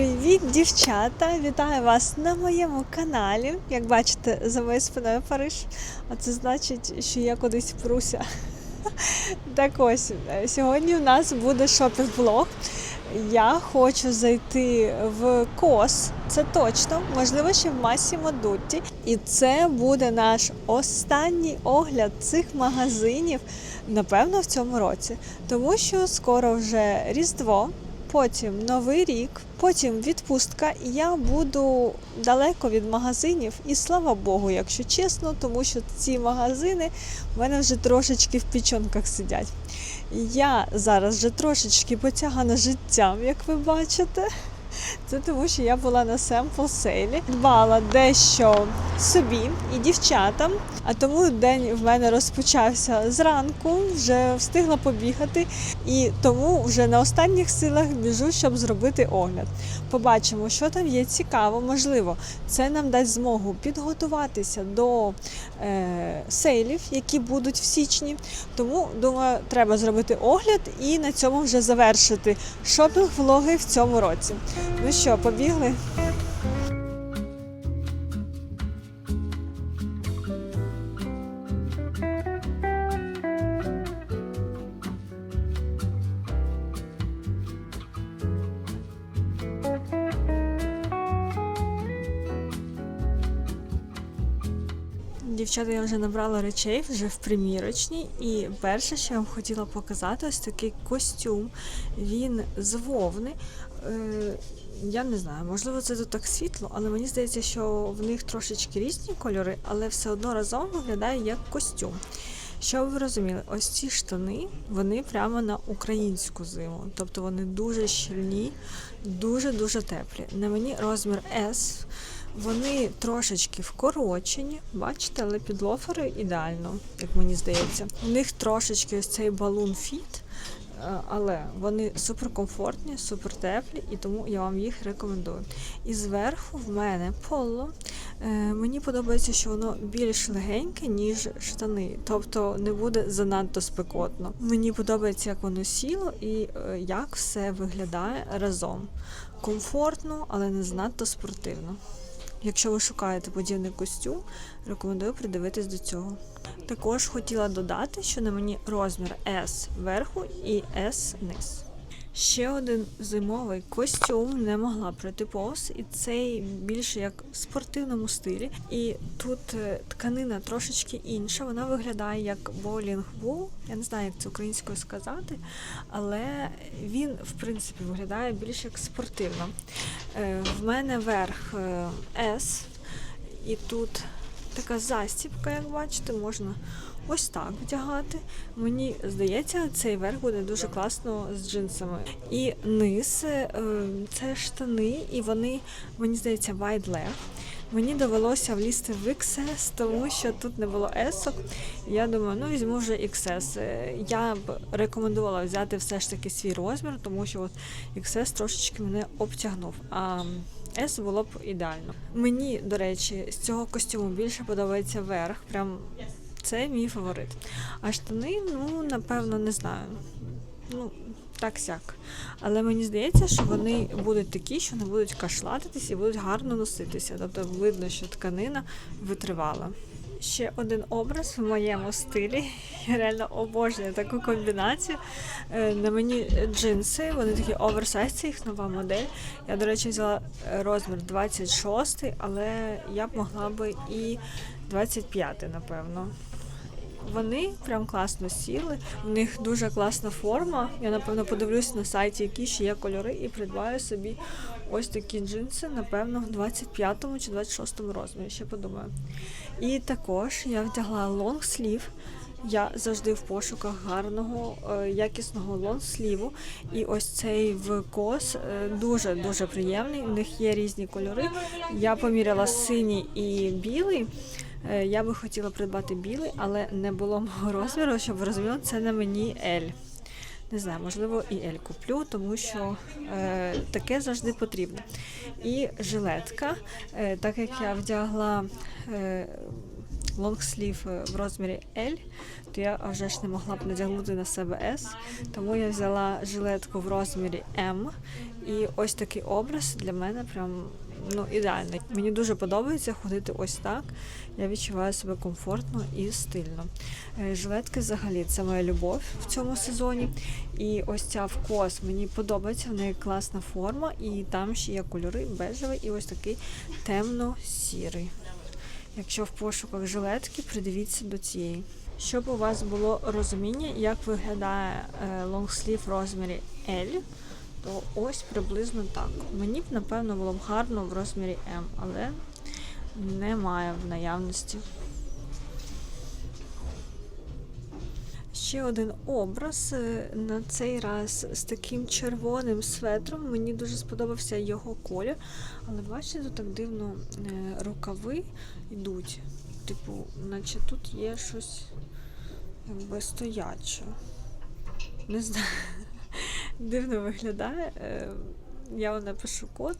Привіт, дівчата! Вітаю вас на моєму каналі. Як бачите, за моєю спиною Париж. А це значить, що я кудись пруся. Так ось, е, сьогодні у нас буде шопінг-влог. Я хочу зайти в Кос, це точно, можливо, ще в Масімо Дутті. І це буде наш останній огляд цих магазинів, напевно, в цьому році. Тому що скоро вже Різдво, потім Новий рік, потім відпустка, і я буду далеко від магазинів. І слава Богу, якщо чесно, тому що ці магазини в мене вже трошечки в пічонках сидять. Я зараз вже трошечки потягана життям, як ви бачите. Це тому, що я була на семпл сейлі, дбала дещо собі і дівчатам. А тому день в мене розпочався зранку, вже встигла побігати, і тому вже на останніх силах біжу, щоб зробити огляд. Побачимо, що там є цікаво. Можливо, це нам дасть змогу підготуватися до сейлів, які будуть в січні. Тому думаю, треба зробити огляд і на цьому вже завершити шопінг-влоги в цьому році. Ну що, побігли? Дівчата, я вже набрала речей вже в примірочній. І перше, що я вам хотіла показати, ось такий костюм. Він з вовни. Е, я не знаю, можливо, це тут так світло, але мені здається, що в них трошечки різні кольори, але все одно разом виглядає як костюм. Щоб ви розуміли, ось ці штани, вони прямо на українську зиму. Тобто вони дуже щільні, дуже-дуже теплі. На мені розмір S. Вони трошечки вкорочені, бачите, але під лофери ідеально, як мені здається. У них трошечки ось цей балун фіт, е, але вони суперкомфортні, супер теплі, і тому я вам їх рекомендую. І зверху в мене поло. Е, Мені подобається, що воно більш легеньке, ніж штани, тобто не буде занадто спекотно. Мені подобається, як воно сіло і е, як все виглядає разом. Комфортно, але не занадто спортивно. Якщо ви шукаєте подібний костюм, рекомендую придивитись до цього. Також хотіла додати, що на мені розмір S верху і S низ. Ще один зимовий костюм не могла пройти повз, і цей більше як в спортивному стилі. І тут е, тканина трошечки інша. Вона виглядає як боулінг вул. Я не знаю, як це українською сказати, але він, в принципі, виглядає більш як спортивно. Е, В мене верх е, S, і тут така застібка, як бачите, можна ось так вдягати. Мені здається, цей верх буде дуже класно з джинсами. І низ е, це штани, і вони, мені здається, wide leg. Мені довелося влізти в XS, тому що тут не було S. Я думаю, ну візьму вже XS. Е, Я б рекомендувала взяти все ж таки свій розмір, тому що от XS трошечки мене обтягнув. А S було б ідеально. Мені, до речі, з цього костюму більше подобається верх. Прям це мій фаворит. А штани, ну, напевно, не знаю. Ну, так сяк. Але мені здається, що вони будуть такі, що не будуть кашлатитись і будуть гарно носитися. Тобто видно, що тканина витривала. Ще один образ в моєму стилі. Я реально обожнюю таку комбінацію. Е, На мені джинси, вони такі оверсайз, це їх нова модель. Я, до речі, взяла е, розмір 26, але я б могла би і 25, напевно. Вони прям класно сіли. У них дуже класна форма. Я напевно подивлюсь на сайті, які ще є кольори, і придбаю собі ось такі джинси, напевно, в 25 чи 26 розмірі. Ще подумаю. І також я вдягла лонгслів. Я завжди в пошуках гарного, е, якісного лонгсліву. І ось цей в кос дуже дуже приємний. У них є різні кольори. Я поміряла синій і білий. Е, Я би хотіла придбати білий, але не було мого розміру, щоб ви розуміли, це на мені L. Не знаю, можливо, і L куплю, тому що е, таке завжди потрібно. І жилетка, е, так як я вдягла е, лонгслів е, в розмірі L, то я вже ж не могла б надягнути на себе S, тому я взяла жилетку в розмірі M. І ось такий образ для мене прям ну, ідеальний. Мені дуже подобається ходити ось так. Я відчуваю себе комфортно і стильно. Е, Жилетки взагалі це моя любов в цьому сезоні. І ось ця вкос мені подобається, в неї класна форма, і там ще є кольори бежевий і ось такий темно-сірий. Якщо в пошуках жилетки, придивіться до цієї. Щоб у вас було розуміння, як виглядає е, лонгслів розмірі L, то ось приблизно так. Мені б, напевно, було б гарно в розмірі M, але немає в наявності. Ще один образ е, на цей раз з таким червоним светром. Мені дуже сподобався його колір. Але бачите, тут так дивно е, рукави йдуть. Типу, наче тут є щось якби стояче. Не знаю. Дивно виглядає. Е, Я вам напишу код.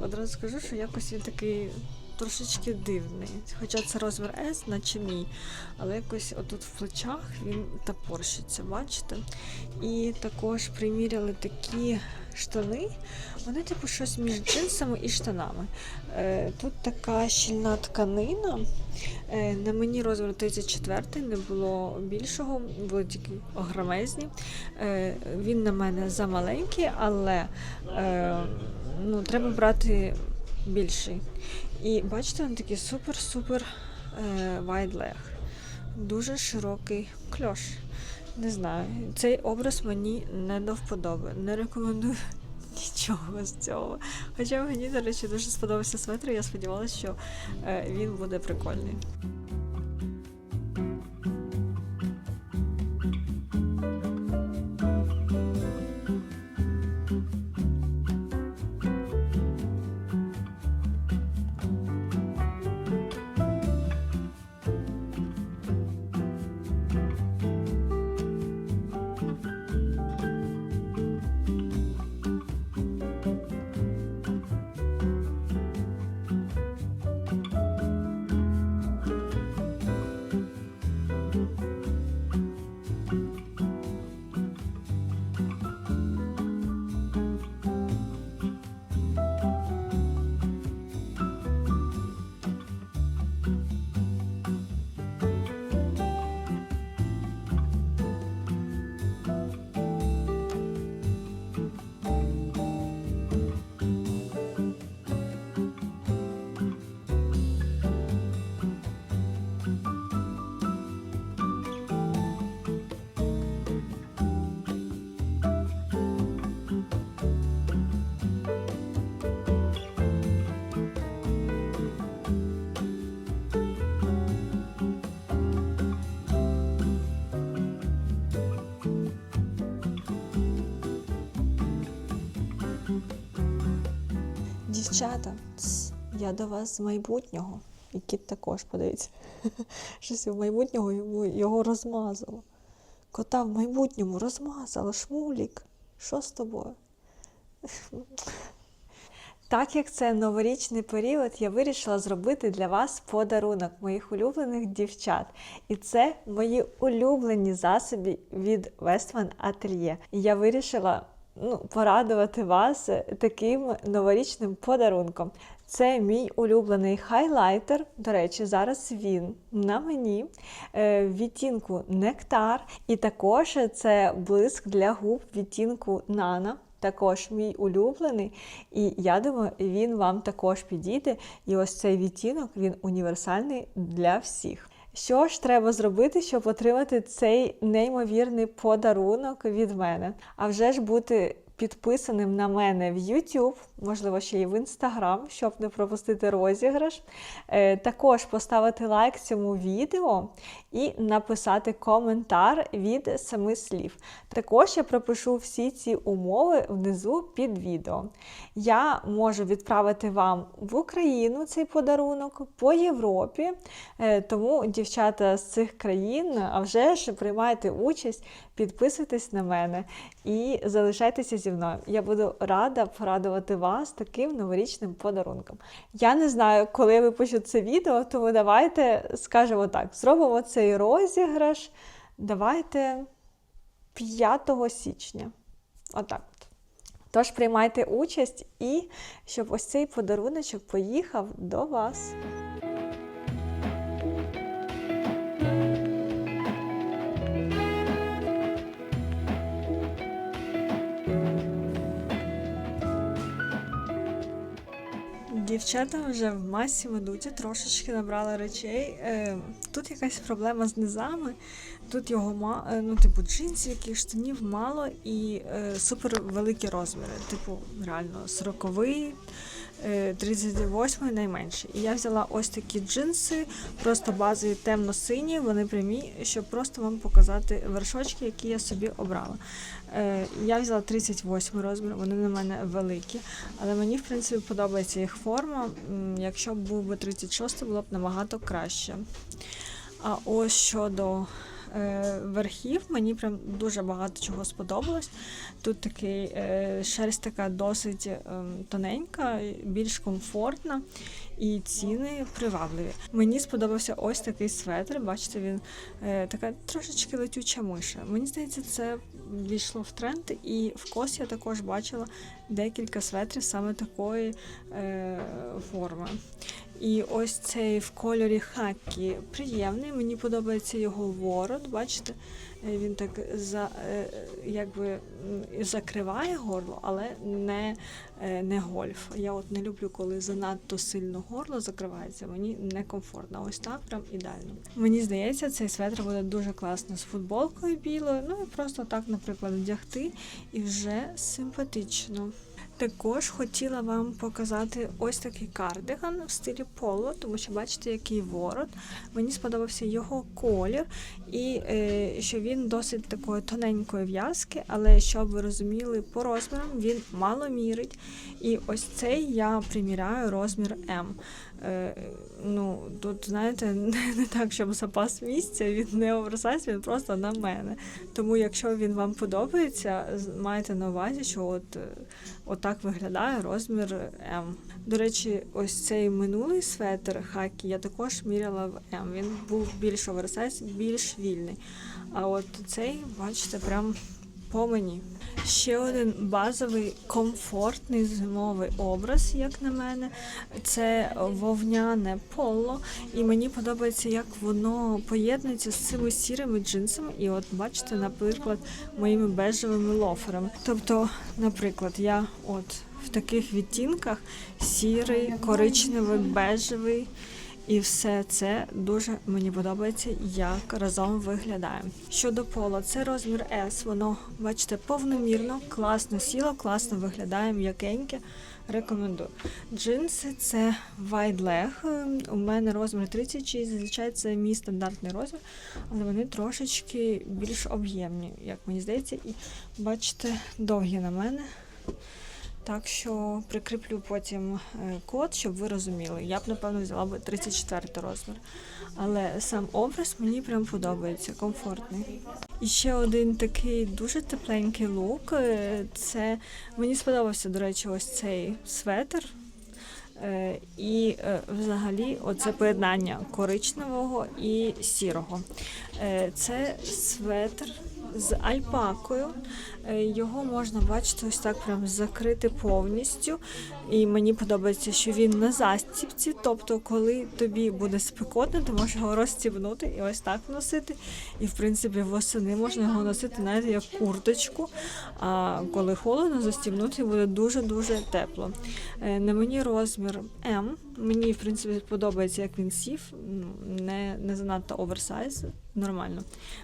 Одразу скажу, що якось він такий трошечки дивний. Хоча це розмір S, наче мій. Але якось отут в плечах він топорщиться, бачите? І також приміряли такі штани. Вони, типу, щось між джинсами і штанами. Е, Тут така щільна тканина. Е, На мені розмір 34 не було більшого, були тільки громезні. Е, Він на мене замаленький, але ну, треба брати більший. І бачите, він такий супер-супер leg. Дуже широкий кльош. Не знаю, цей образ мені не до вподоби. Не рекомендую нічого з цього. Хоча мені, до речі, дуже сподобався светр, я сподівалася, що е, він буде прикольний. Дівчата, я до вас з майбутнього. І кіт також подивіться. Щось в майбутнього його розмазало. Кота в майбутньому розмазало, шмулік. Що з тобою? Так як це новорічний період, я вирішила зробити для вас подарунок моїх улюблених дівчат. І це мої улюблені засоби від Westman Atelier. І я вирішила ну, порадувати вас таким новорічним подарунком. Це мій улюблений хайлайтер. До речі, зараз він на мені е, в відтінку нектар, і також це блиск для губ відтінку Нана. Також мій улюблений, і я думаю, він вам також підійде. І ось цей відтінок він універсальний для всіх. Що ж треба зробити, щоб отримати цей неймовірний подарунок від мене? А вже ж бути підписаним на мене в YouTube, можливо, ще й в Instagram, щоб не пропустити розіграш. Е, Також поставити лайк цьому відео і написати коментар від семи слів. Також я пропишу всі ці умови внизу під відео. Я можу відправити вам в Україну цей подарунок по Європі. Е, Тому, дівчата з цих країн, а вже ж приймайте участь, підписуйтесь на мене і залишайтеся зі зі мною. Я буду рада порадувати вас таким новорічним подарунком. Я не знаю, коли випущу це відео, тому давайте скажемо так: зробимо цей розіграш. Давайте 5 січня. Отак. Тож приймайте участь і щоб ось цей подаруночок поїхав до вас. Дівчата вже в масі ведуть, трошечки набрали речей. Е, тут якась проблема з низами. Тут його е, ну, типу, джинсів, яких штанів мало і е, супер великі розміри. Типу, реально 40 е, 38 найменший. І я взяла ось такі джинси, просто базові темно-сині, вони прямі, щоб просто вам показати вершочки, які я собі обрала. Е, я взяла 38 розмір, вони на мене великі, але мені, в принципі, подобається їх форма. Якщо б був би 36, було б набагато краще. А ось щодо е, верхів, мені прям дуже багато чого сподобалось. Тут такий е, шерсть така досить е, тоненька, більш комфортна, і ціни привабливі. Мені сподобався ось такий светр. Бачите, він е, така трошечки летюча миша. Мені здається, це війшло в тренд, і в кос я також бачила декілька светрів саме такої е, форми. І ось цей в кольорі хакі приємний. Мені подобається його ворот. Бачите, він так за, е, якби закриває горло, але не, е, не гольф. Я от не люблю, коли занадто сильно горло закривається. Мені некомфортно. Ось так прям ідеально. Мені здається, цей светр буде дуже класно з футболкою білою. Ну і просто так, наприклад, вдягти і вже симпатично. Також хотіла вам показати ось такий кардиган в стилі поло, тому що бачите, який ворот. Мені сподобався його колір, і е, що він досить такої тоненької в'язки, але щоб ви розуміли, по розмірам він мало мірить. І ось цей я приміряю розмір М. Е, ну, тут, знаєте, не, так, щоб запас місця, він не оверсайз, він просто на мене. Тому, якщо він вам подобається, майте на увазі, що от, е, отак виглядає розмір М. До речі, ось цей минулий светр хакі я також міряла в М. Він був більш оверсайз, більш вільний. А от цей, бачите, прям по мені. Ще один базовий комфортний зимовий образ, як на мене, це вовняне поло. І мені подобається, як воно поєднується з цими сірими джинсами. І от бачите, наприклад, моїми бежевими лоферами. Тобто, наприклад, я от в таких відтінках сірий, коричневий, бежевий. І все це дуже мені подобається, як разом виглядає. Щодо пола, це розмір S, воно, бачите, повномірно, класно сіло, класно виглядає, м'якеньке. Рекомендую. Джинси це wide leg. У мене розмір 36, зазвичай це мій стандартний розмір, але вони трошечки більш об'ємні, як мені здається, і бачите, довгі на мене. Так що прикріплю потім е, код, щоб ви розуміли. Я б, напевно, взяла б 34 розмір. Але сам образ мені прям подобається, комфортний. І ще один такий дуже тепленький лук. е, Це мені сподобався, до речі, ось цей светр. Е, І взагалі оце поєднання коричневого і сірого. Це светр з альпакою. Е, Його можна бачити ось так прям закрити повністю. І мені подобається, що він на застібці. Тобто, коли тобі буде спекотно, ти можеш його розстібнути і ось так носити. І в принципі восени можна його носити навіть як курточку. А коли холодно, застібнути буде дуже-дуже тепло. Е, На мені розмір М. Мені, в принципі, подобається, як він сів, ну, не, не занадто оверсайз, нормально.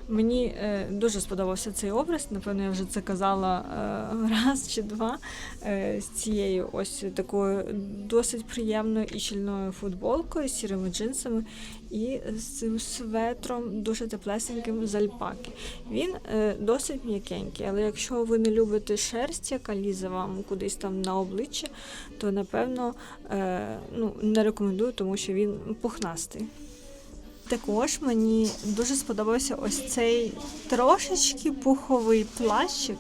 Мені е, дуже сподобався цей образ. Напевно, я вже це казала е, раз чи два е, з цією ось такою досить приємною і щільною футболкою, з сірими джинсами і з цим светром дуже теплесеньким з альпаки. Він е, досить м'якенький, але якщо ви не любите шерсть, яка лізе вам кудись там на обличчя, то напевно ну, не рекомендую, тому що він пухнастий. Також мені дуже сподобався ось цей трошечки пуховий плащик.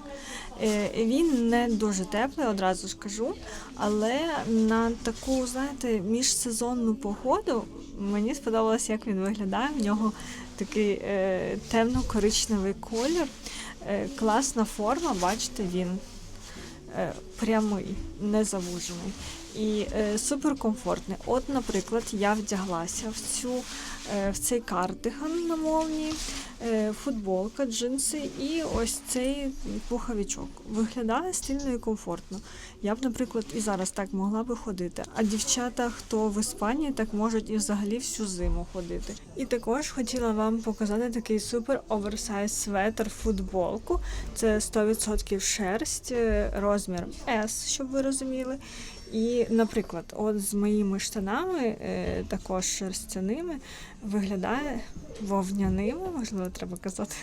Е, Він не дуже теплий, одразу ж кажу, але на таку, знаєте, міжсезонну погоду мені сподобалось, як він виглядає. В нього такий е, темно-коричневий колір, е, класна форма, бачите, він е, прямий, не завужений. І е, суперкомфортний. От, наприклад, я вдяглася в цю е, в цей кардиган на молнії, е, футболка, джинси і ось цей пуховичок. Виглядає стильно і комфортно. Я б, наприклад, і зараз так могла би ходити. А дівчата, хто в Іспанії, так можуть і взагалі всю зиму ходити. І також хотіла вам показати такий супер оверсайз светр футболку. Це 100% шерсть, розмір S, щоб ви розуміли. І, наприклад, от з моїми штанами, е, також шерстяними, виглядає вовняними, можливо, треба казати.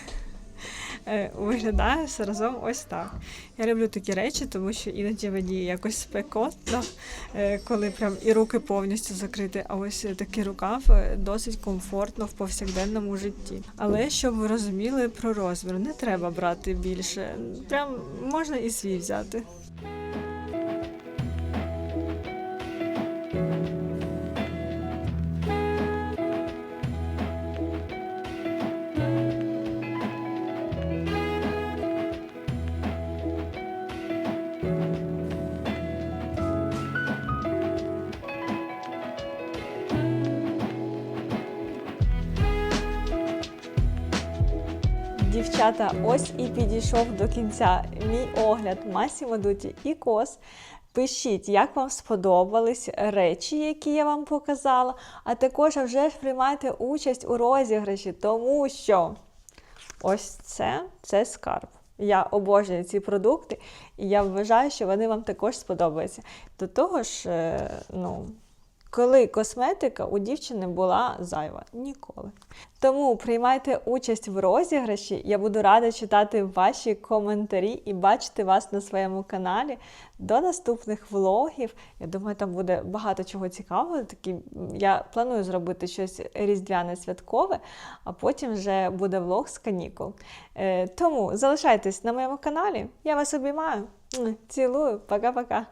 е, Виглядає все разом ось так. Я люблю такі речі, тому що іноді мені якось спекотно, е, коли прям і руки повністю закриті, а ось такий рукав досить комфортно в повсякденному житті. Але щоб ви розуміли про розмір, не треба брати більше. Прям можна і свій взяти. Дівчата, ось і підійшов до кінця мій огляд Масімо Дуті і Кос. Пишіть, як вам сподобались речі, які я вам показала, а також вже ж приймайте участь у розіграші, тому що ось це це скарб. Я обожнюю ці продукти, і я вважаю, що вони вам також сподобаються. До того ж, е, ну. Коли косметика у дівчини була зайва ніколи. Тому приймайте участь в розіграші. Я буду рада читати ваші коментарі і бачити вас на своєму каналі до наступних влогів. Я думаю, там буде багато чого цікавого. Такі я планую зробити щось різдвяне святкове, а потім вже буде влог з канікул. Е, тому залишайтесь на моєму каналі. Я вас обіймаю. Цілую, пока-пока.